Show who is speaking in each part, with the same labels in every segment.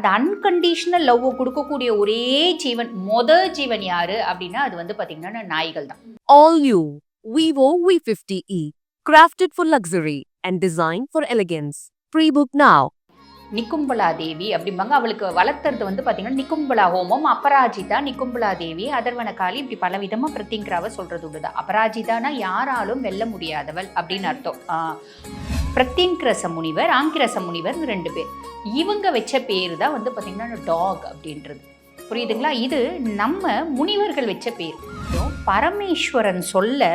Speaker 1: அந்த அன்கண்டிஷனல் லவ்வை கொடுக்கக்கூடிய ஒரே ஜீவன் மொதல் ஜீவன் யாரு அப்படின்னா அது வந்து பாத்தீங்கன்னா நாய்கள் தான்
Speaker 2: all new Vivo V fifty e crafted for luxury and design for elegance pre book now
Speaker 1: Nikumbhala Devi அப்படிம்பாங்க. அவளுக்கு வளர்த்துறது வந்து பார்த்தீங்கன்னா நிக்கும்பலா ஹோமம் அபராஜிதா நிக்கும்பலா தேவி அதர்வன காளி இப்படி பல விதமாக பிரத்திங்கராவ சொல்றது உண்டுதான் அபராஜிதானா யாராலும் வெல்ல முடியாதவள் அப்படின்னு அர்த்தம். ஆஹ் பிரத்திங்கிரச முனிவர் ஆங்கிரச முனிவர் ரெண்டு பேர். இவங்க வச்ச பேர் தான் வந்து பார்த்தீங்கன்னா டாக் அப்படின்றது. புரியுதுங்களா? இது நம்ம முனிவர்கள் வச்ச பேர். பரமேஸ்வரன் சொல்ல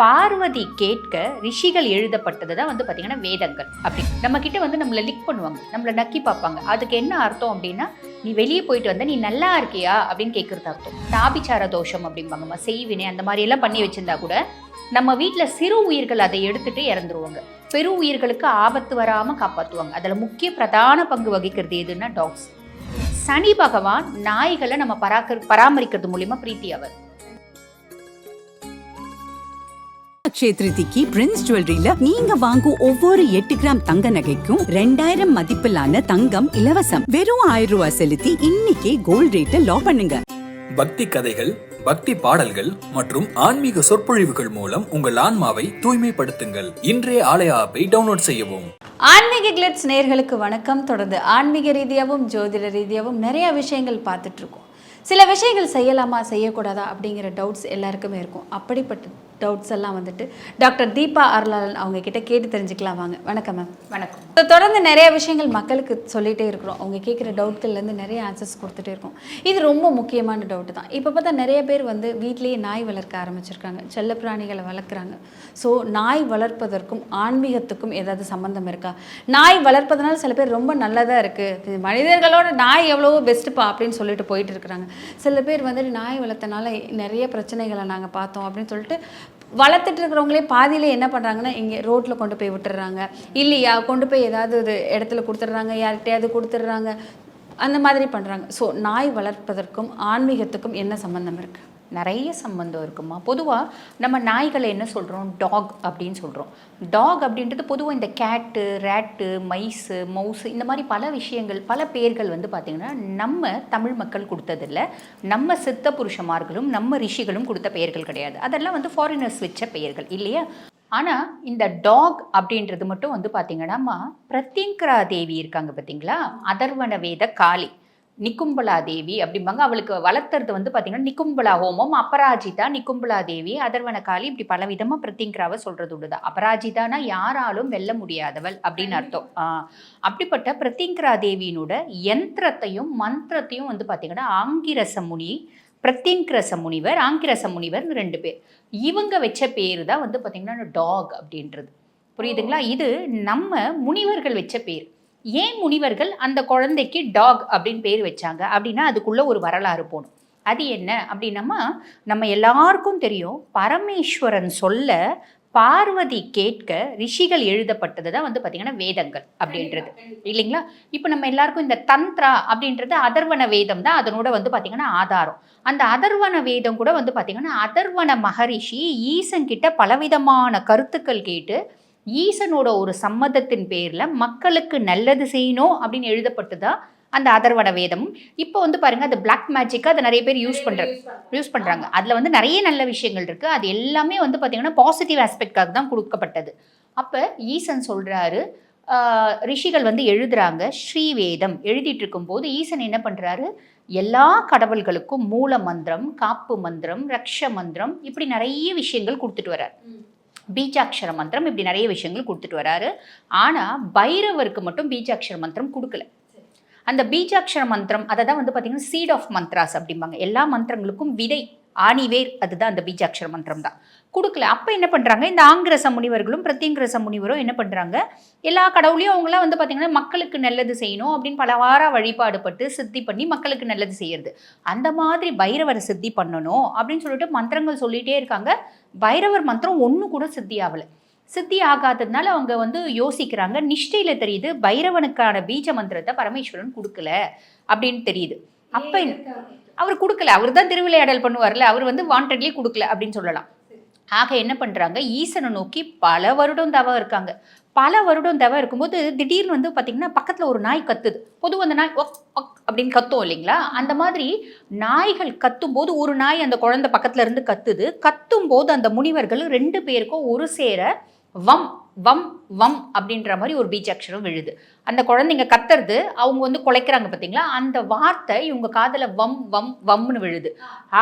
Speaker 1: பார்வதி கேட்க ரிஷிகள் எழுதப்பட்டது தான் வந்து பார்த்தீங்கன்னா வேதங்கள் அப்படி. நம்ம கிட்ட வந்து நம்மளை லிக் பண்ணுவாங்க. நம்மளை நக்கி பார்ப்பாங்க அதுக்கு என்ன அர்த்தம் அப்படின்னா நீ வெளியே போயிட்டு வந்த நீ நல்லா இருக்கியா? அப்படின்னு கேட்குறது அர்த்தம். தாபிச்சார தோஷம் அப்படிம்பாங்கம்மா செய்வினை அந்த மாதிரி எல்லாம் பண்ணி வச்சிருந்தா கூட நம்ம வீட்டில் சிறு உயிர்கள் அதை எடுத்துட்டு இறந்துருவாங்க. பெரு உயிர்களுக்கு ஆபத்து வராமல் காப்பாற்றுவாங்க அதில் முக்கிய பிரதான பங்கு வகிக்கிறது எதுன்னா டாக்ஸ் சனி பகவான் நாய்களை நம்ம பராக்கர் பராமரிக்கிறது மூலியமா பிரீத்தி அவர்
Speaker 3: அக்ஷய திருதிக்கு பிரின்ஸ் ஜுவல்லரியில நீங்க வாங்கும் ஒவ்வொரு எட்டு கிராம் தங்க நகைக்கும் ரெண்டாயிரம் மதிப்பிலான தங்கம் இலவசம். வெறும் ஆயிரம் ரூபாய் செலுத்தி இன்னைக்கே கோல்ட் ரேட்டை லாக் பண்ணுங்க.
Speaker 4: பக்தி கதைகள் பக்தி பாடல்கள் மற்றும் ஆன்மீக சொற்பொழிவுகள் மூலம் உங்கள் ஆன்மாவை தூய்மைப்படுத்துங்கள். இன்றைய ஆலய ஆப்பை டவுன்லோட் செய்யவும்.
Speaker 5: ஆன்மீக கிளிட்ஸ் நேர்களுக்கு வணக்கம். தொடர்ந்து ஆன்மீக ரீதியாகவும் ஜோதிட ரீதியாகவும் நிறைய விஷயங்கள் பார்த்துட்ருக்கோம் சில விஷயங்கள் செய்யலாமா செய்யக்கூடாதா அப்படிங்கிற டவுட்ஸ் எல்லாருக்குமே இருக்கும். அப்படிப்பட்ட டவுட்ஸ் எல்லாம் வந்துட்டு டாக்டர் தீபா அருளாளன் அவங்க கிட்ட கேட்டு தெரிஞ்சுக்கலாம். வாங்க. வணக்கம் மேம்
Speaker 1: வணக்கம்.
Speaker 5: இப்போ தொடர்ந்து நிறைய விஷயங்கள் மக்களுக்கு சொல்லிட்டே இருக்கிறோம். அவங்க கேட்குற டவுட்கள்லேருந்து நிறைய ஆன்சர்ஸ் கொடுத்துட்டே இருக்கோம். இது ரொம்ப முக்கியமான டவுட் தான். இப்போ பார்த்தா நிறைய பேர் வந்து வீட்டிலேயே நாய் வளர்க்க ஆரம்பிச்சிருக்காங்க. செல்லப்பிராணிகளை வளர்க்குறாங்க. ஸோ நாய் வளர்ப்பதற்கும் ஆன்மீகத்துக்கும் ஏதாவது சம்மந்தம் இருக்கா? நாய் வளர்ப்பதனால சில பேர் ரொம்ப நல்லதாக இருக்குது மனிதர்களோட நாய் எவ்வளவோ பெஸ்ட்டுப்பா அப்படின்னு சொல்லிட்டு போயிட்டு இருக்கிறாங்க. சில பேர் வந்துட்டு நாய் வளர்த்தனால நிறைய பிரச்சனைகளை நாங்கள் பார்த்தோம் அப்படின்னு சொல்லிட்டு வளர்த்துட்டு இருக்கிறவங்களே பாதியிலே என்ன பண்ணுறாங்கன்னா இங்கே ரோட்டில் கொண்டு போய் விட்டுறாங்க. இல்லையா? கொண்டு போய் ஏதாவது ஒரு இடத்துல கொடுத்துட்றாங்க யார்கிட்டயாவது கொடுத்துட்றாங்க. அந்த மாதிரி பண்ணுறாங்க ஸோ நாய் வளர்ப்பதற்கும் ஆன்மீகத்துக்கும் என்ன சம்மந்தம் இருக்குது
Speaker 1: நிறைய சம்பந்தம் இருக்குமா? பொதுவாக நம்ம நாய்களை என்ன சொல்கிறோம் டாக் அப்படின்னு சொல்கிறோம் டாக் அப்படின்றது பொதுவாக இந்த கேட்டு ரேட்டு மைஸு மவுஸு இந்த மாதிரி பல விஷயங்கள் பல பேர்கள் வந்து பார்த்திங்கன்னா நம்ம தமிழ் மக்கள் கொடுத்ததில்ல. நம்ம சித்த புருஷமார்களும் நம்ம ரிஷிகளும் கொடுத்த பெயர்கள் கிடையாது. அதெல்லாம் வந்து ஃபாரினர்ஸ் வச்ச பெயர்கள் இல்லையா? ஆனால் இந்த டாக் அப்படின்றது மட்டும் வந்து பார்த்தீங்கன்னா பிரத்யங்கரா தேவி இருக்காங்க பார்த்தீங்களா அதர்வன வேத காளி. நிக்கும்பலா தேவி அப்படிம்பாங்க. அவளுக்கு வளர்த்துறது வந்து பார்த்தீங்கன்னா நிக்கும்பலா ஹோமம் அபராஜிதா நிக்கும்பலா தேவி அதர்வன காளி இப்படி பல விதமாக பிரத்திங்கராவை சொல்றது உண்டுதான் அபராஜிதானா யாராலும் வெல்ல முடியாதவள் அப்படின்னு அர்த்தம். அப்படிப்பட்ட பிரத்திங்கரா தேவியினோட யந்திரத்தையும் மந்திரத்தையும் வந்து பார்த்தீங்கன்னா ஆங்கிரச முனி பிரத்திங்கிரச முனிவர் ஆங்கிரச முனிவர்னு ரெண்டு பேர். இவங்க வச்ச பேர் தான் வந்து பார்த்தீங்கன்னா டாக் அப்படின்றது. புரியுதுங்களா? இது நம்ம முனிவர்கள் வச்ச பேர். ஏன் முனிவர்கள் அந்த குழந்தைக்கு டாக் அப்படின்னு பேர் வச்சாங்க? அப்படின்னா அதுக்குள்ள ஒரு வரலாறு போகணும் அது என்ன அப்படின்னம்மா நம்ம எல்லாருக்கும் தெரியும் பரமேஸ்வரன் சொல்ல பார்வதி கேட்க ரிஷிகள் எழுதப்பட்டது தான் வந்து பார்த்திங்கன்னா வேதங்கள் அப்படின்றது. இல்லைங்களா? இப்போ நம்ம எல்லாருக்கும் இந்த தந்த்ரா அப்படின்றது அதர்வன வேதம் தான். அதனோட வந்து பார்த்திங்கன்னா ஆதாரம். அந்த அதர்வன வேதம் கூட வந்து பார்த்திங்கன்னா அதர்வன மகரிஷி ஈசன் கிட்ட பலவிதமான கருத்துக்கள் கேட்டு ஈசனோட ஒரு சம்மதத்தின் பேரில் மக்களுக்கு நல்லது செய்யணும் அப்படின்னு எழுதப்பட்டு தான் அந்த அதர்வன வேதமும். இப்போ வந்து பாருங்க அது பிளாக் மேஜிக்காக அதை நிறைய பேர் யூஸ் பண்ணுறாங்க யூஸ் பண்ணுறாங்க அதில் வந்து நிறைய நல்ல விஷயங்கள் இருக்குது அது எல்லாமே வந்து பார்த்திங்கன்னா பாசிட்டிவ் ஆஸ்பெக்டாக தான் கொடுக்கப்பட்டது. அப்போ ஈசன் சொல்கிறாரு ரிஷிகள் வந்து எழுதுறாங்க ஸ்ரீவேதம் எழுதிட்டு இருக்கும்போது ஈசன் என்ன பண்ணுறாரு எல்லா கடவுள்களுக்கும் மூல மந்திரம் காப்பு மந்திரம் ரக்ஷ மந்திரம் இப்படி நிறைய விஷயங்கள் கொடுத்துட்டு வர்றார். பீஜாட்சர மந்திரம் இப்படி நிறைய விஷயங்கள் கொடுத்துட்டு வராரு. ஆனால் பைரவருக்கு மட்டும் பீஜாட்சர மந்திரம் கொடுக்கல. அந்த பீஜாட்சர மந்திரம் அதை தான் வந்து பார்த்தீங்கன்னா சீட் ஆஃப் மந்த்ராஸ் அப்படிம்பாங்க. எல்லா மந்திரங்களுக்கும் விதை ஆணிவேர் அதுதான் அந்த பீஜாட்சர மந்திரம் தான் கொடுக்கல. அப்போ என்ன பண்ணுறாங்க இந்த ஆங்கிரச முனிவர்களும் பிரத்யங்கிரச முனிவரும் என்ன பண்ணுறாங்க எல்லா கடவுளையும் அவங்களாம் வந்து பார்த்திங்கன்னா மக்களுக்கு நல்லது செய்யணும் அப்படின்னு பலவார வழிபாடு பட்டு சித்தி பண்ணி மக்களுக்கு நல்லது செய்யறது. அந்த மாதிரி பைரவரை சித்தி பண்ணணும் அப்படின்னு சொல்லிட்டு மந்திரங்கள் சொல்லிகிட்டே இருக்காங்க. பைரவர் மந்திரம் ஒன்று கூட சித்தி ஆகலை. சித்தி ஆகாததுனால அவங்க வந்து யோசிக்கிறாங்க நிஷ்டையில் தெரியுது பைரவனுக்கான பீஜ மந்திரத்தை பரமேஸ்வரன் கொடுக்கல அப்படின்னு தெரியுது. அப்போ அவர் கொடுக்கல. அவர் தான் திருவிளையாடல் பண்ணுவார்ல. அவர் வந்து வாண்டட்லேயே கொடுக்கல அப்படின்னு சொல்லலாம். ஆக என்ன பண்ணுறாங்க ஈசனை நோக்கி பல வருடம் தவம் இருக்காங்க. பல வருடம் தவ இருக்கும்போது திடீர்னு வந்து பார்த்திங்கன்னா பக்கத்தில் ஒரு நாய் கத்துது. பொதுவாக அந்த நாய் ஒக் ஒக் அப்படின்னு கத்தும் இல்லைங்களா? அந்த மாதிரி நாய்கள் கத்தும்போது ஒரு நாய் அந்த குழந்தை பக்கத்தில் இருந்து கத்துது. கத்தும்போது அந்த முனிவர்கள் ரெண்டு பேருக்கும் ஒரு சேர வம் வம் வம் அப்படின்ற மாதிரி ஒரு பீஜாட்சரம் விழுது. அந்த குழந்தைங்க கத்துறது அவங்க வந்து குலைக்கிறாங்க பார்த்தீங்களா அந்த வார்த்தை இவங்க காதில் வம் வம் வம்னு விழுது.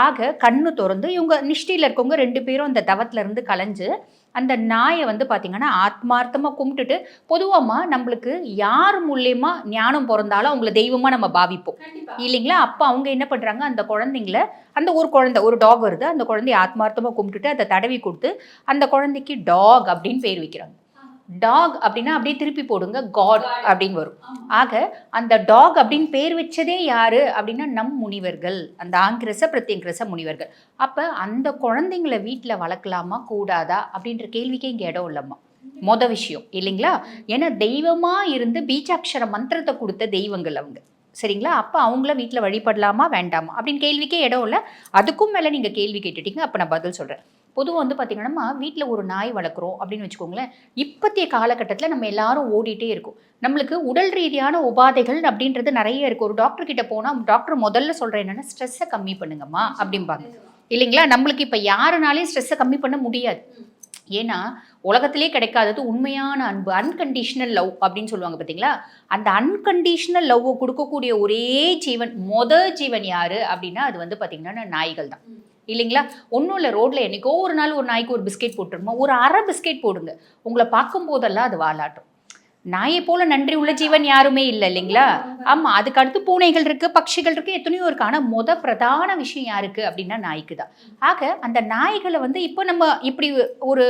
Speaker 1: ஆக கண்ணு திறந்து இவங்க நிஷ்டியில் இருக்கவங்க ரெண்டு பேரும் அந்த தவத்திலேருந்து கலைஞ்சு அந்த நாயை வந்து பார்த்தீங்கன்னா ஆத்மார்த்தமாக கும்பிட்டுட்டு பொதுவாமா நம்மளுக்கு யார் மூலியமா ஞானம் பிறந்தாலும் அவங்கள தெய்வமாக நம்ம பாவிப்போம். இல்லைங்களா? அப்போ அவங்க என்ன பண்ணுறாங்க அந்த குழந்தைங்கள அந்த ஒரு குழந்தை ஒரு டாக் வருது. அந்த குழந்தைய ஆத்மார்த்தமாக கும்பிட்டுட்டு அதை தடவி கொடுத்து அந்த குழந்தைக்கு டாக் அப்படின்னு பேர் வைக்கிறாங்க. டாக் அப்படின்னா அப்படியே திருப்பி போடுங்க காட் அப்படின்னு வரும். ஆக அந்த டாக் அப்படின்னு பேர் வச்சதே யாரு அப்படின்னா நம் முனிவர்கள். அந்த ஆங்கிரச பிரத்யங்கிரச முனிவர்கள். அப்ப அந்த குழந்தைங்கள வீட்டில் வளர்க்கலாமா கூடாதா அப்படின்ற கேள்விக்கே இங்க இடம் இல்லம்மா. மொத விஷயம் இல்லைங்களா? ஏன்னா தெய்வமா இருந்து பீஜாட்சர மந்திரத்தை கொடுத்த தெய்வங்கள் அவங்க. சரிங்களா? அப்போ அவங்கள வீட்டில் வழிபடலாமா வேண்டாமா அப்படின்னு கேள்விக்கே இடம் இல்லை. அதுக்கும் மேலே நீங்கள் கேள்வி கேட்டுட்டீங்க அப்போ நான் பதில் சொல்கிறேன் பொதுவாக வந்து பார்த்திங்கன்னா வீட்டில் ஒரு நாய் வளர்க்குறோம் அப்படின்னு வச்சுக்கோங்களேன் இப்பத்திய காலகட்டத்தில் நம்ம எல்லாரும் ஓடிட்டே இருக்கோம். நம்மளுக்கு உடல் ரீதியான உபாதைகள் அப்படின்றது நிறைய இருக்குது ஒரு டாக்டர் கிட்ட போனால் டாக்டர் முதல்ல சொல்கிற என்னென்னா ஸ்ட்ரெஸ்ஸை கம்மி பண்ணுங்கம்மா அப்படிம்பாங்க இல்லைங்களா? நம்மளுக்கு இப்போ யாருனாலையும் ஸ்ட்ரெஸ்ஸை கம்மி பண்ண முடியாது. ஏன்னா உலகத்திலே கிடைக்காதது உண்மையான அன்பு அன்கண்டிஷனல் லவ் அப்படின்னு சொல்லுவாங்க பார்த்தீங்களா அந்த அன்கண்டிஷனல் லவ்வை கொடுக்கக்கூடிய ஒரே ஜீவன் மொத ஜீவன் யாரு அப்படின்னா அது வந்து பார்த்தீங்கன்னா நாய்கள் தான். இல்லைங்களா? ஒன்றும் இல்லை ரோட்டில் என்னைக்கோ ஒரு நாள் ஒரு நாய்க்கு ஒரு பிஸ்கெட் போட்டுருமா? ஒரு அரை பிஸ்கெட் போடுங்க. உங்களை பார்க்கும் போதெல்லாம் அது வாலாட்டும். நாயை போல நன்றி உள்ள ஜீவன் யாருமே இல்லை இல்லைங்களா? ஆமாம் அதுக்கு அடுத்து பூனைகள் இருக்குது பட்சிகள் இருக்குது எத்தனையோ இருக்குது ஆனால் முத பிரதான விஷயம் யாருக்கு அப்படின்னா நாய்க்கு தான். ஆக அந்த நாய்களை வந்து இப்போ நம்ம இப்படி ஒரு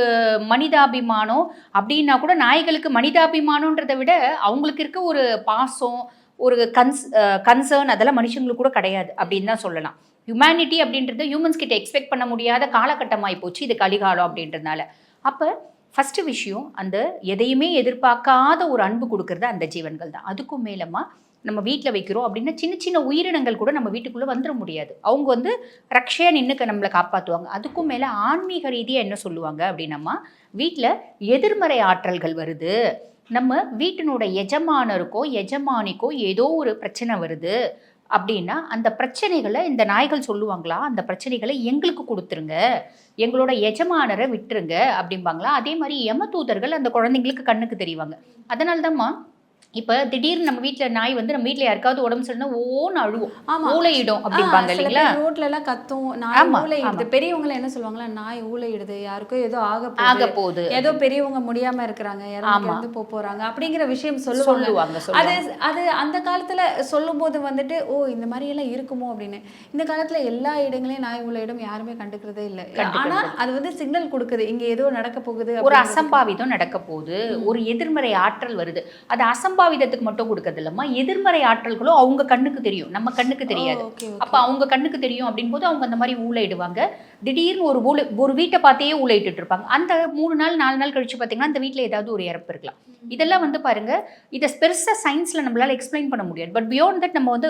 Speaker 1: மனிதாபிமானம் அப்படின்னா கூட நாய்களுக்கு மனிதாபிமானன்றதை விட அவங்களுக்கு இருக்க ஒரு பாசம் ஒரு கன்ஸ் கன்சர்ன் அதெல்லாம் மனுஷங்களுக்கு கூட கிடையாது அப்படின்னு தான் சொல்லலாம். ஹியூமனிட்டி அப்படின்றது ஹியூமன்ஸ் கிட்ட எக்ஸ்பெக்ட் பண்ண முடியாத காலகட்டமாகி போச்சு. இது கலிகாலம் அப்படின்றதுனால. அப்போ ஃபஸ்ட்டு விஷயம் அந்த எதையுமே எதிர்பார்க்காத ஒரு அன்பு கொடுக்கறது அந்த ஜீவன்கள் தான். அதுக்கும் மேலமா நம்ம வீட்டில் வைக்கிறோம் அப்படின்னா சின்ன சின்ன உயிரினங்கள் கூட நம்ம வீட்டுக்குள்ளே வந்துட முடியாது. அவங்க வந்து ரக்ஷையாக நின்றுக்க நம்மளை காப்பாற்றுவாங்க அதுக்கும் மேலே ஆன்மீக ரீதியாக என்ன சொல்லுவாங்க அப்படின்னம்மா வீட்டில் எதிர்மறை ஆற்றல்கள் வருது. நம்ம வீட்டினோட எஜமானருக்கோ எஜமானிக்கோ ஏதோ ஒரு பிரச்சனை வருது. அப்படின்னா அந்த பிரச்சனைகளை இந்த நாய்கள் சொல்லுவாங்களா? அந்த பிரச்சனைகளை எங்களுக்கு கொடுத்துருங்க. எங்களோட எஜமானரை விட்டுருங்க அப்படிம்பாங்களா? அதே மாதிரி யமதூதர்கள் அந்த குழந்தைங்களுக்கு கண்ணுக்கு தெரிவாங்க. அதனால தான்மா இப்போ திடீர்னு நம்ம வீட்டில் நாய் வந்து நம்ம வீட்டில் யாருக்காவது உடம்பு சரியில்லைன்னா ஓன்னு அழுவும்.
Speaker 5: ஆமா.
Speaker 1: ஊழையிடும் அப்படிம்பாங்க இல்லைங்களா?
Speaker 5: ரோட்ல எல்லாம் கத்தும். நாய் ஊழையிடுது பெரியவங்க என்ன சொல்லுவாங்களா நாய் ஊழையிடுது யாருக்கோ ஏதோ ஆக
Speaker 1: ஆக
Speaker 5: போகுது. ஏதோ பெரியவங்க முடியாம இருக்கிறாங்க.
Speaker 1: ஆமா.
Speaker 5: இறந்து போக போறாங்க. அப்படிங்கிற விஷயம் சொல்லுவாங்க. அது அது அந்த காலத்துல சொல்லும்போது வந்துட்டு ஓ இந்த மாதிரி எல்லாம் இருக்குமோ? அப்படின்னு. இந்த காலத்துல எல்லா இடங்களையும் நாய் இடம் யாருமே கண்டுக்கிறதே இல்லை. ஆனா அது வந்து சிக்னல் கொடுக்குது. இங்க ஏதோ நடக்க போகுது
Speaker 1: ஒரு. அசம்பாவிதம் நடக்க போகுது. ஒரு எதிர்மறை ஆற்றல் வருது. அது அசம்பாவிதத்துக்கு மட்டும் கொடுக்கறது இல்லம்மா எதிர்மறை ஆற்றல்களும் அவங்க கண்ணுக்கு தெரியும். நம்ம கண்ணுக்கு தெரியாது. அப்ப அவங்க கண்ணுக்கு தெரியும் அப்படின் போது அவங்க அந்த மாதிரி ஊழையிடுவாங்க. திடீர்னு ஒரு ஊழ ஒரு வீட்டை பார்த்தே ஊழையிட்டு இருப்பாங்க அந்த மூணு நாள் நாலு நாள் கழிச்சு பார்த்தீங்கன்னா அந்த வீட்டில் ஏதாவது ஒரு இறப்பு இருக்கலாம். இதெல்லாம் வந்து பாருங்க இதை பெருசா சயின்ஸ்ல நம்மளால எக்ஸ்பிளைன் பண்ண முடியாது. பட் பியாண்ட் தட் நம்ம வந்து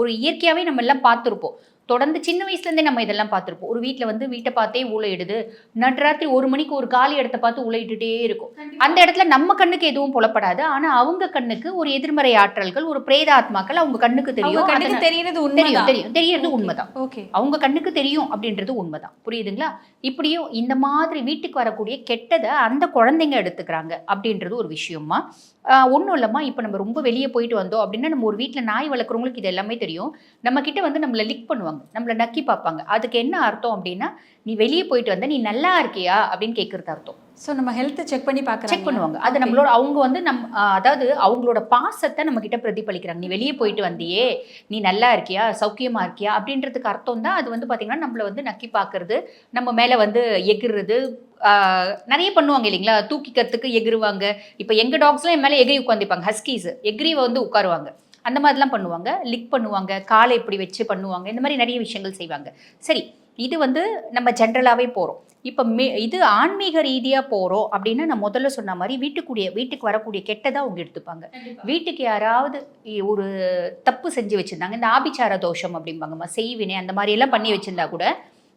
Speaker 1: ஒரு இயற்கையாவே நம்ம எல்லாம் பார்த்துருப்போம். தொடர்ந்து சின்ன வயசுலேருந்தே நம்ம இதெல்லாம் பார்த்துருப்போம். ஒரு வீட்டில் வந்து வீட்டை பார்த்தே ஊழையிடுது நடுராத்திரி ஒரு மணிக்கு ஒரு காலி இடத்த பார்த்து ஊழையிட்டுட்டே இருக்கும். அந்த இடத்துல நம்ம கண்ணுக்கு எதுவும் புலப்படாது. ஆனா அவங்க கண்ணுக்கு ஒரு எதிர்மறை ஆற்றல்கள் ஒரு பிரேதாத்மாக்கள் அவங்க கண்ணுக்கு தெரியும்.
Speaker 5: கண்ணுக்கு தெரியறது
Speaker 1: தெரியும் தெரியும். தெரியறது உண்மைதான்.
Speaker 5: ஓகே.
Speaker 1: அவங்க கண்ணுக்கு தெரியும் அப்படின்றது உண்மைதான். புரியுதுங்களா? இப்படியும் இந்த மாதிரி வீட்டுக்கு வரக்கூடிய கெட்டதை அந்த குழந்தைங்க எடுத்துக்கிறாங்க அப்படின்றது ஒரு விஷயமா ஒன்றும் இல்லைம்மா. இப்போ நம்ம ரொம்ப வெளியே போயிட்டு வந்தோம் அப்படின்னா நம்ம ஒரு வீட்டில் நாய் வளர்க்குறவங்களுக்கு இது எல்லாமே தெரியும். நம்ம கிட்ட வந்து நம்மளை லிக் பண்ணுவாங்க. நம்மளை நக்கி பார்ப்பாங்க. அதுக்கு என்ன அர்த்தம் அப்படின்னா நீ வெளியே போயிட்டு வந்த நீ நல்லா இருக்கியா? அப்படின்னு கேட்குறது அர்த்தம்.
Speaker 5: சோ நம்ம ஹெல்த் செக் பண்ணி பார்க்கறாங்க.
Speaker 1: செக் பண்ணுவாங்க. அது நம்மளோட அவங்க வந்து நம் அதாவது அவங்களோட பாசத்தை நம்ம கிட்ட பிரதிபலிக்கிறாங்க. நீ வெளியே போயிட்டு வந்தியே நீ நல்லா இருக்கியா சௌக்கியமா இருக்கியா அப்படின்றதுக்கு அர்த்தம் தான். அது வந்து பாத்தீங்கன்னா நம்மள வந்து நக்கி பார்க்கறது நம்ம மேல வந்து எகிறுறது ஆஹ் நிறைய பண்ணுவாங்க இல்லைங்களா? தூக்கிக்கிறதுக்கு எகிருவாங்க. இப்போ எங்க டாக்ஸ்லாம் என் மேலே எகிரி உட்காந்துப்பாங்க ஹஸ்கீஸ் எகிரி வந்து உட்காருவாங்க. அந்த மாதிரிலாம் பண்ணுவாங்க. லிக் பண்ணுவாங்க. காலை இப்படி வச்சு பண்ணுவாங்க. இந்த மாதிரி நிறைய விஷயங்கள் செய்வாங்க. சரி இது வந்து நம்ம ஜென்ரலாகவே போகிறோம் இப்போ மே இது ஆன்மீக ரீதியாக போகிறோம் அப்படின்னா நான் முதல்ல சொன்ன மாதிரி வீட்டுக்குரிய வீட்டுக்கு வரக்கூடிய கெட்டதை அவங்க எடுத்துப்பாங்க. வீட்டுக்கு யாராவது ஒரு தப்பு செஞ்சு வச்சுருந்தாங்க இந்த ஆபிச்சார தோஷம் அப்படிம்பாங்கம்மா செய்வினை அந்த மாதிரி எல்லாம் பண்ணி வச்சிருந்தா கூட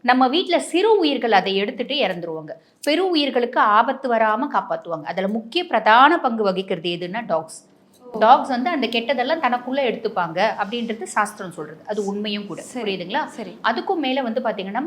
Speaker 1: நம்ம வீட்டில் சிறு உயிர்கள் அதை எடுத்துட்டு இறந்துருவாங்க. பெரு உயிர்களுக்கு ஆபத்து வராம காப்பாற்றுவாங்க அதுல முக்கிய பிரதான பங்கு வகிக்கிறது எதுன்னா டாக்ஸ் டாக்ஸ் வந்து அந்த கெட்டதெல்லாம் தனக்குள்ள எடுத்துப்பாங்க அப்படின்றது சாஸ்திரம் சொல்றது. அது உண்மையும் கூட.
Speaker 5: சரி.
Speaker 1: புரியுதுங்களா?
Speaker 5: சரி.
Speaker 1: அதுக்கும் மேல வந்து பாத்தீங்கன்னா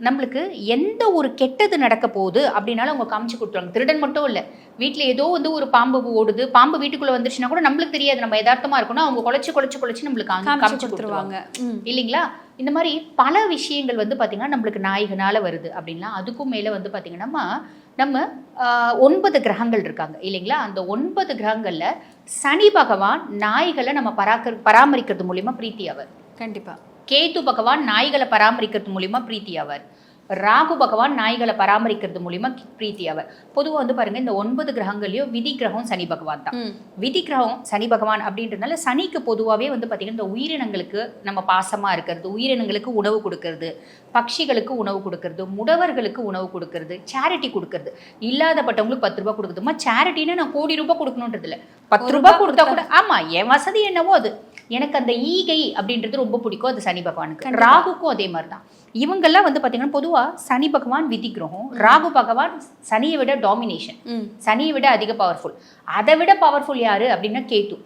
Speaker 1: நம்மளுக்கு எந்த ஒரு கெட்டது நடக்க போகுது அப்படின்னாலும் அவங்க காமிச்சு கொடுத்துருவாங்க. திருடன் மட்டும் இல்ல. வீட்ல ஏதோ வந்து ஒரு பாம்பு ஓடுது பாம்பு வீட்டுக்குள்ள வந்துருச்சுன்னா கூட நம்மளுக்கு தெரியாது. நம்ம யதார்த்தமா இருக்கணும். அவங்க குலைச்சு குலைச்சு குலைச்சு நம்மளுக்கு காமி-
Speaker 5: காமிச்சு
Speaker 1: கொடுத்துருவாங்க. இல்லைங்களா? இந்த மாதிரி பல விஷயங்கள் வந்து பாத்தீங்கன்னா நம்மளுக்கு நாய்கனால வருது அப்படின்னா அதுக்கும் மேல வந்து பாத்தீங்கன்னா நம்ம ஆஹ், ஒன்பது கிரகங்கள் இருக்காங்க. இல்லைங்களா? அந்த ஒன்பது கிரகங்கள்ல சனி பகவான் நாய்களை நம்ம பராக்கர் பராமரிக்கிறது மூலியமா பிரீத்தி ஆவார்.
Speaker 5: கண்டிப்பா.
Speaker 1: கேது பகவான் நாய்களை பராமரிக்கிறது மூலியமா பிரீத்தி ஆவார். ராகு பகவான் நாய்களை பராமரிக்கிறது மூலியமா பிரீத்தி ஆவார். பொதுவா வந்து பாருங்க இந்த ஒன்பது கிரகங்களையும் விதி கிரகம் சனி பகவான் தான். விதி கிரகம் சனி பகவான் அப்படின்றதுனால சனிக்கு பொதுவாகவே வந்து பார்த்திங்கன்னா இந்த உயிரினங்களுக்கு நம்ம பாசமாக இருக்கிறது உயிரினங்களுக்கு உணவு கொடுக்கறது பட்சிகளுக்கு உணவு கொடுக்கறது முடவர்களுக்கு உணவு கொடுக்கறது சேரிட்டி கொடுக்கறது. இல்லாதப்பட்டவங்களுக்கு பத்து ரூபாய் கொடுக்குதுமா சேரிட்டின்னு நான் கோடி ரூபாய் கொடுக்கணுன்றது இல்லை பத்து ரூபாய் கொடுத்தா கூட ஆமாம் என் வசதி என்னவோ அது. எனக்கு அந்த ஈகை அப்படின்றது ரொம்ப பிடிக்கும் அது சனி பகவானுக்கு. ராகுக்கும் அதே மாதிரி தான் இவங்கெல்லாம் வந்து பார்த்தீங்கன்னா பொதுவாக சனி பகவான் விதி கிரகம் ராகு பகவான் சனியை விட டாமினேஷன் சனியை விட அதிக பவர்ஃபுல் அதை விட பவர்ஃபுல் யாரு அப்படின்னா கேத்து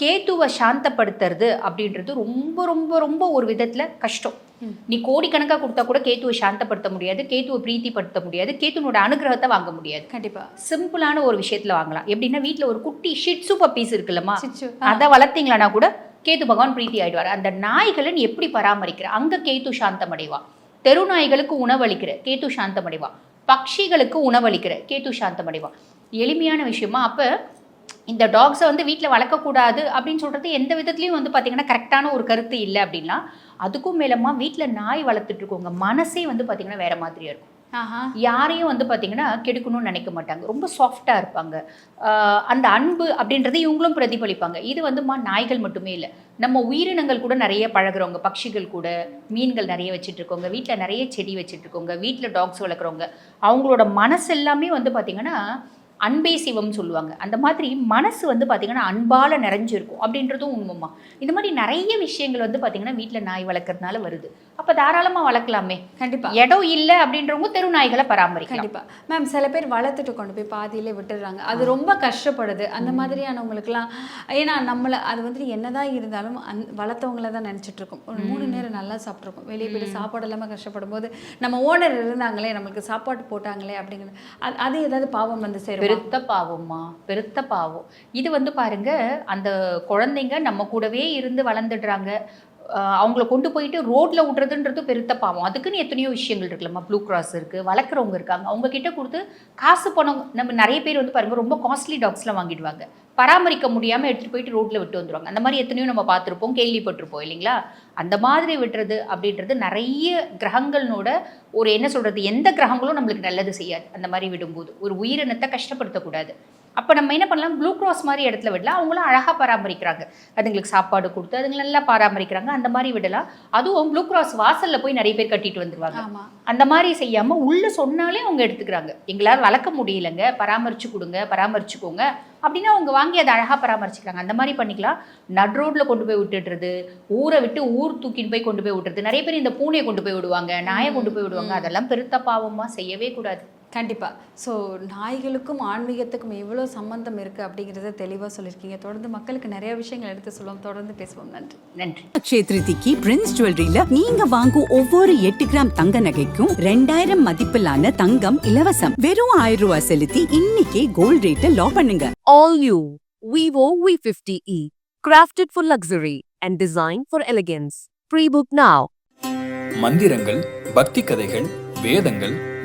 Speaker 1: கேத்துவை சாந்தப்படுத்துறது அப்படின்றது ரொம்ப ரொம்ப ரொம்ப ஒரு விதத்துல கஷ்டம். நீ கோடிக்கணக்காக கொடுத்தா கூட கேத்துவை சாந்தப்படுத்த முடியாது கேத்துவை பிரீத்திப்படுத்த முடியாது கேத்துனோட அனுகிரகத்தை வாங்க முடியாது.
Speaker 5: கண்டிப்பா.
Speaker 1: சிம்பிளான ஒரு விஷயத்துல வாங்கலாம். எப்படின்னா வீட்ல ஒரு குட்டி ஷிட்ஸு பப்பீஸ் இருக்குல்லம்மா. அதை வளர்த்தீங்களானா கூட கேது பகவான் பிரீத்தி ஆயிடுவார். அந்த நாய்களை நீ எப்படி பராமரிக்கிற? அங்க கேத்து சாந்தமடைவா. தெரு நாய்களுக்கு உணவளிக்கிற. கேத்து சாந்தமடைவா. பக்ஷிகளுக்கு உணவளிக்கிற. கேத்து சாந்தமடைவா. எளிமையான விஷயமா அப்ப இந்த டாக்ஸை வந்து வீட்டில் வளர்க்கக்கூடாது அப்படின்னு சொல்றது எந்த விதத்துலையும் வந்து பார்த்தீங்கன்னா கரெக்டான ஒரு கருத்து இல்லை அப்படின்னா அதுக்கும் மேலமா வீட்டில் நாய் வளர்த்துட்ருக்கோங்க மனசே வந்து பார்த்தீங்கன்னா வேற மாதிரியா இருக்கும். யாரையும் வந்து பார்த்தீங்கன்னா கெடுக்கணும்னு நினைக்க மாட்டாங்க. ரொம்ப சாஃப்டாக இருப்பாங்க. அந்த அன்பு அப்படின்றத இவங்களும் பிரதிபலிப்பாங்க. இது வந்துமா நாய்கள் மட்டுமே இல்லை. நம்ம உயிரினங்கள் கூட நிறைய பழகிறவங்க பட்சிகள் கூட மீன்கள் நிறைய வச்சுட்டு வீட்டில் நிறைய செடி வச்சுட்டு வீட்டில் டாக்ஸ் வளர்க்குறவங்க அவங்களோட மனசு எல்லாமே வந்து பார்த்திங்கன்னா அன்பே சிவம் சொல்லுவாங்க. அந்த மாதிரி மனசு வந்து பார்த்தீங்கன்னா அன்பால நிறைஞ்சிருக்கும் அப்படின்றதும் உண்மைமா இந்த மாதிரி நிறைய விஷயங்கள் வந்து பார்த்தீங்கன்னா வீட்டில் நாய் வளர்க்கறதுனால வருது. அப்போ தாராளமாக வளர்க்கலாமே.
Speaker 5: கண்டிப்பா.
Speaker 1: இடம் இல்லை அப்படின்றவங்க தெரு நாய்களை பராமரிக்கலாம்.
Speaker 5: கண்டிப்பா. மேம் சில பேர் வளர்த்துட்டு கொண்டு போய் பாதியிலே விட்டுடுறாங்க அது ரொம்ப கஷ்டப்படுது. அந்த மாதிரியானவங்களுக்குலாம் ஏன்னா நம்மள அது வந்துட்டு என்னதான் இருந்தாலும் அந் வளர்த்தவங்கள தான் நினைச்சிட்டு இருக்கோம். ஒரு மூணு நேரம் நல்லா சாப்பிட்ருக்கோம். வெளியே போயிட்டு சாப்பாடு இல்லாமல் கஷ்டப்படும் போது நம்ம ஓனர் இருந்தாங்களே நம்மளுக்கு சாப்பாடு போட்டாங்களே அப்படிங்கிறது அது அது ஏதாவது பாவம் வந்து சேரும்.
Speaker 1: பெருத்த பாவம்மா பெருத்த பாவம். இது வந்து பாருங்க அந்த குழந்தைங்க நம்ம கூடவே இருந்து வளர்ந்துடுறாங்க. அவங்கள கொண்டு போயிட்டு ரோட்டில் விட்றதுன்றது பெருத்த பாவம் அதுக்குன்னு எத்தனையோ விஷயங்கள் இருக்குல்லம்மா ப்ளூ கிராஸ் இருக்குது வளர்க்குறவங்க இருக்காங்க. அவங்க கிட்ட கொடுத்து காசு பணம் நம்ம நிறைய பேர் வந்து பாருங்க ரொம்ப காஸ்ட்லி டாக்ஸ்லாம் வாங்கிடுவாங்க. பராமரிக்க முடியாமல் எடுத்துகிட்டு போயிட்டு ரோட்டில் விட்டு வந்துடுவாங்க அந்த மாதிரி எத்தனையோ நம்ம பார்த்துருப்போம் கேள்விப்பட்டிருப்போம் இல்லைங்களா? அந்த மாதிரி விட்டுறது அப்படின்றது நிறைய கிரகங்களோட ஒரு என்ன சொல்கிறது எந்த கிரகங்களும் நம்மளுக்கு நல்லது செய்யாது. அந்த மாதிரி விடும்போது. ஒரு உயிரினத்தை கஷ்டப்படுத்தக்கூடாது. அப்போ நம்ம என்ன பண்ணலாம்? ப்ளூ கிராஸ் மாதிரி இடத்துல விடலாம். அவங்களும் அழகாக பராமரிக்கிறாங்க. அதுங்களுக்கு சாப்பாடு கொடுத்து அதுங்களை நல்லா பராமரிக்கிறாங்க. அந்த மாதிரி விடலாம். அதுவும் ப்ளூ கிராஸ் வாசல்ல போய் நிறைய பேர் கட்டிட்டு வந்துருவாங்க. அந்த மாதிரி செய்யாம உள்ள சொன்னாலே அவங்க எடுத்துக்கிறாங்க. எங்களால் வளர்க்க முடியலங்க. பராமரிச்சு கொடுங்க பராமரிச்சுக்கோங்க அப்படின்னா அவங்க வாங்கி அதை அழகா பராமரிச்சுக்கிறாங்க. அந்த மாதிரி பண்ணிக்கலாம். நட் ரோட்ல கொண்டு போய் விட்டுடுறது ஊரை விட்டு ஊர் தூக்கின்னு போய் கொண்டு போய் விட்டுறது. நிறைய பேர் இந்த பூனையை கொண்டு போய் விடுவாங்க நாயை கொண்டு போய் விடுவாங்க. அதெல்லாம் பெருத்த பாவமா செய்யவே கூடாது.
Speaker 5: கண்டிப்பா. ஸோ நாய்களுக்கும் ஆன்மீகத்துக்கும் எவ்வளோ சம்பந்தம் இருக்கு அப்படிங்கிறத தெளிவா சொல்லியிருக்கீங்க. தொடர்ந்து மக்களுக்கு நிறைய விஷயங்கள் எடுத்து சொல்லுவோம். தொடர்ந்து பேசுவோம். நன்றி.
Speaker 1: நன்றி.
Speaker 3: அக்ஷய திருதிக்கு பிரின்ஸ் ஜுவல்லரியில நீங்க வாங்கும் ஒவ்வொரு எட்டு கிராம் தங்க நகைக்கும் ரெண்டாயிரம் மதிப்பிலான தங்கம் இலவசம். வெறும் ஆயிரம் ரூபாய் செலுத்தி இன்னைக்கே கோல்ட் ரேட்டை லாக் பண்ணுங்க.
Speaker 2: All new Vivo V50e. Crafted for luxury and designed for elegance. Pre-book now.
Speaker 4: மந்திரங்கள் பக்தி கதைகள் வேதங்கள்